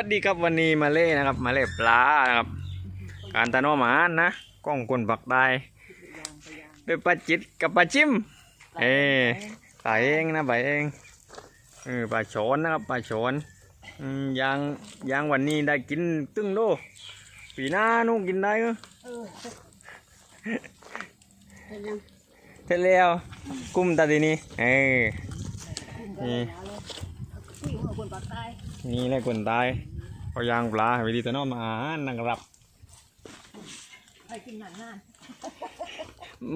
วัสดีครับวันนี้มาเล่นะครับ มาเล่ปลานะครับ การตะโนอหมานนะกล้องคนปักได้ด้วยปลาจิตกับปลาจิ้มเอ้ปลาเองนะปลาเองเออปลาโฉนนะครับปลาโฉนอืมยางยางวันนี้ได้กินตึ้งโลปีหน้านู่นกินได้เหรอเออเป็นยังเสร็จแล้วกุ้มตาดีนี้เออกุ้ งก็เลยเอาเลยผู้หญิงคนปากใต้นี่แหละคนตายเอายางปลาวิธีตะโนอหมานนะครับ ไปกินหนังนาน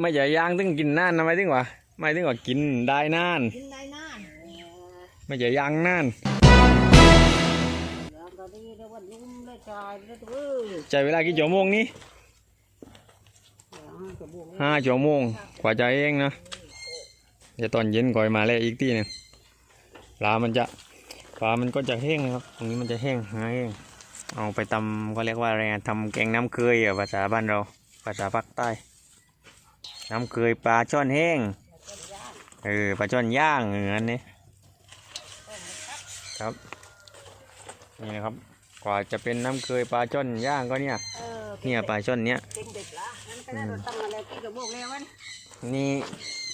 ไม่ใช่ย่างตึงกินนานนะไม่ถึงว่าไม่ถึงว่ากินได้นาน กินได้นานไม่ใช่ย่างนานแล้วก็ดีแล้ววันยุ่มเลยชายเลยเว้ยใช้เวลากี่ชั่วโมงนี้แล้วจะบวกห้าชั่วโมงกว่าจะเองนะเดี๋ยวตอนเย็นก่อยมาแล้วอีกทีหนึงปลามันจะ ปลามันก็จะแห้งนะครับ ตรงนี้มันจะแห้งหายเองเอาไปตำก็เรียกว่าอะไรอะทำแกงน้ำเคยอะภาษาบ้านเรา ภาษาภาคใต้ น้ำเคยปลาช่อนแห้ง เออปลาช่อนย่างอย่างนั้นนี่ครับนี่นะครับกว่าจะเป็นน้ำเคยปลาช่อนย่างก็เนี่ยเออเนี่ยปลาช่อนเนี้ยเป็นเด็กละนั่นก็ได้เราตั้งอะไรกี่กระบอกแล้ววันนี่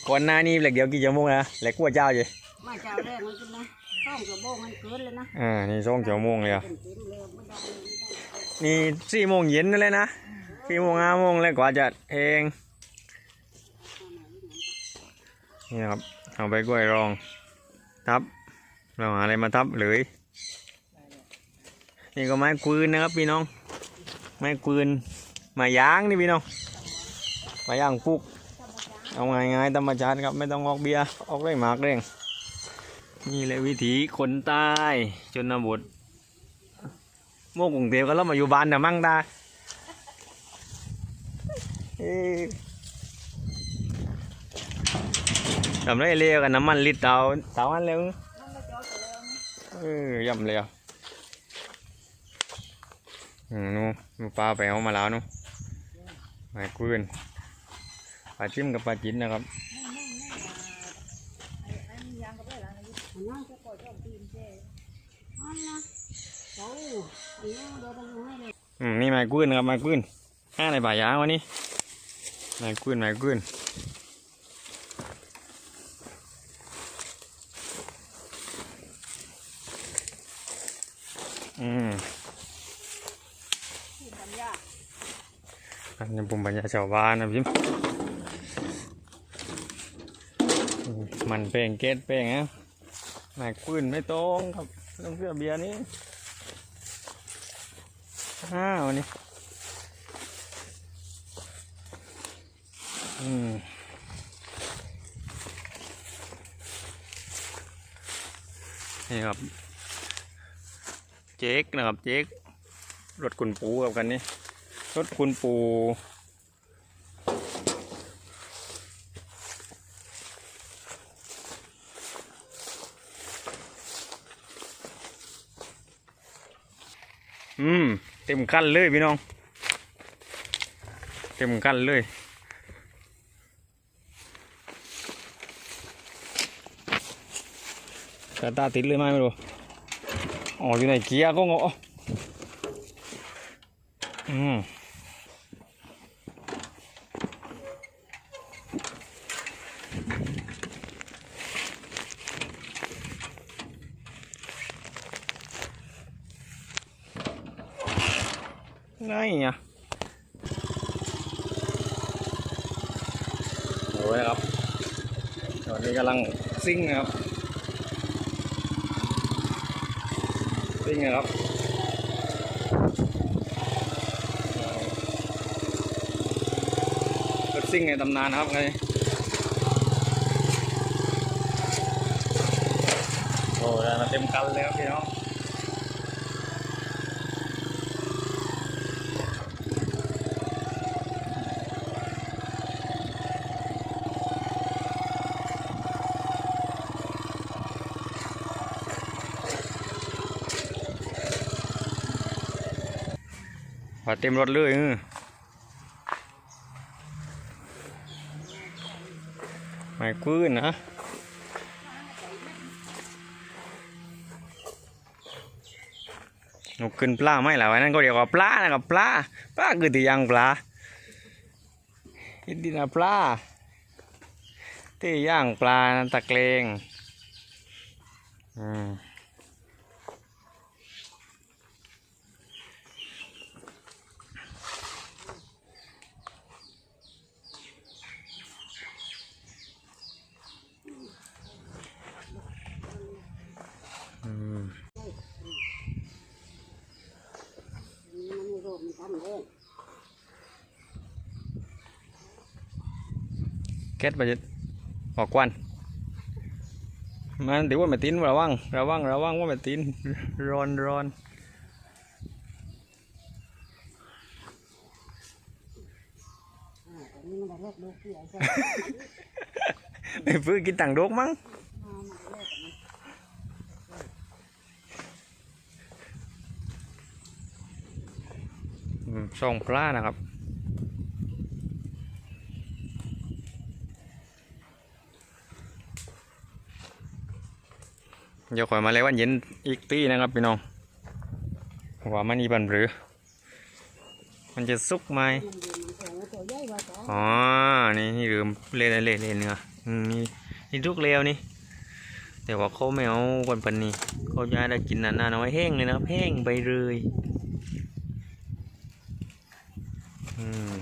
ก่อนหน้านี้เหล็กเดียวกี่ชั่วโมงนะเหล็กกัวเจ้าอยู่มาเจ้าแรกมันกินนะ ต้องกระบอกมันเกินเลยนะอ่านี่สองชั่วโมงเลยอะเป็นเต็มเลยไม่ได้เลยไม่ได้นี่สี่โมงเย็นนั่นเลยนะสี่โมงห้าโมงแล้วกว่าจะเองนี่นะครับเอาไปกล้วยรองทับ เราหาอะไรมาทับเลยนี่ก็ไม้กลืนนะครับพี่น้อง ไม้กลืนไมาย่างนี่พี่น้องไมาย่างปุกเอาง่ายๆธรรมชาติครับไม่ต้องออกเบียร์ออกได้หมากเร่ง นี่แหละวิถีคนใต้ชนบทโมกกรุงเทพก็เรามาอยู่บ้านแต่มั่งตาทำไรเลี้ยวกันน้ำมันลิตรเตาเตาอันเร็วนั่นก็เจ้าไปแล้วนี่เออย่ำเร็วนู่นนู่นปลาไปเอามาแล้วนู่นไม้กลืนปลาจิ้มกับปลาจิ้นนะครับ อันนี้ยังก็ได้ หันนั้นจะปล่อยเจ้าตีนเจ้อันนะโอ้อันนี้เราต้องให้เลยอืมนี่ไม้กลืนครับไม้กลืนห้าในป่ายางวันนี้ไม้กลืนไม้กลืนอืมอันนี้ปุ่มปัญญาชาวบ้านนะพี่มมันเป้งเกตเป้งนะ หมายปืนไม่ตรงครับต้องเสื้อเบียร์นี้ห้าวนี่อืมนี่ครับ เจ๊กนะครับ เจ๊กรถคุณปูกับกันนี่รถคุณปู อืมเต็มขั้นเลยพี่น้อง เต็มขั้นเลยกระตาติดเลยไหมไม่รู้อ๋ออยู่ในเกียร์ก็งออืม ไงอะโอ้ยครับตอนนี้กำลังซิ่งนะครับ ซิ่งนะครับรถซิ่งในตำนานนะครับไงโอ้ยมาเต็มกันเลยครับพี่น้อง ว่าเต็มรถเลยเออไม่กื้นนะนกขึ้นปลาไม่หรอวันนั้นก็เรียกว่าปลานะครับปลาปลาคือที่ย่างปลาอินดีนะปลาที่ย่างปลาตะเกลงอืมอืม มันมีโรคมันทำเลย เก็ตไปจะออกควันมันเดี๋ยวว่าไม่ตินระวังระวังระวังว่าไม่ตินร้อนร้อนอ่าแต่นี่มันได้เลิกดูเสียใช่ไอ้ฟื้นกินต่างโดกมั้งอ่ามันได้เลิกมันอืมส่งปลานะครับ เดี๋ยวคอยมาเลยวันเย็นอีกตีนะครับพี่น้องว่ามันอีบันหรือ มันจะสุกไหมอ๋อ นี่นี่ลืมเล่นเล่นเล่นเนื้อนี่นี่ทุกเลวนี่ แต่ว่าเขาไม่เอาวันปันนี้เขาจะได้กินนานๆเอาไว้แห้งเลยนะครับแห้งไปเลยอืม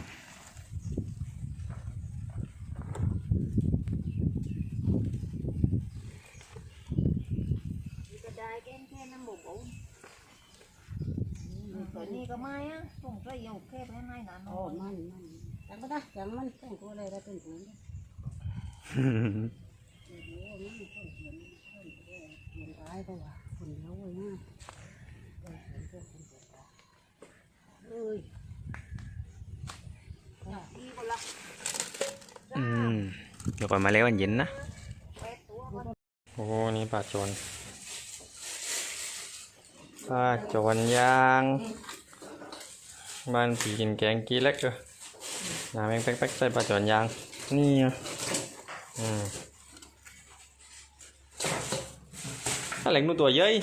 มันก็ได้แค่แค่น้ำหมูบุ๋มตัวนี้ ก็ไม่อะส่งใส่ยกแค่ให้ไม่นานโอ้มันมันแต่ก็ได้จังมันแต่งตัวอะไรได้เป็นตัวนี้โอ้โหมันต้นเขียนต้นเขียนเขียนร้ายไปว่ะคนเดียวเว้ยนะเออเขียนตัวคนเดียวว่ะเอ้ยอะอีกคนละอืมเดี๋ยวก่อนมาเลยวันเย็นนะแปดตัวคนโอ้นี่ปลาโจรปลาโจรย่าง บ้านผีกินแกงกี้เล็กเลยน้ำแม่งแป๊กๆใส่ปลาโจรย่าง นี่อะอืมถ้าเหล็กนู่นตัวเย้ย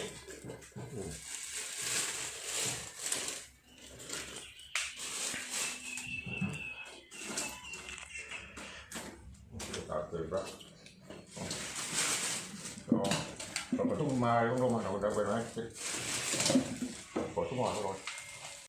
ตัดเลยปะก็ตอนประตูมาต้องลงมาหน่อยได้ไปไหมขอทุกหมอนก่อน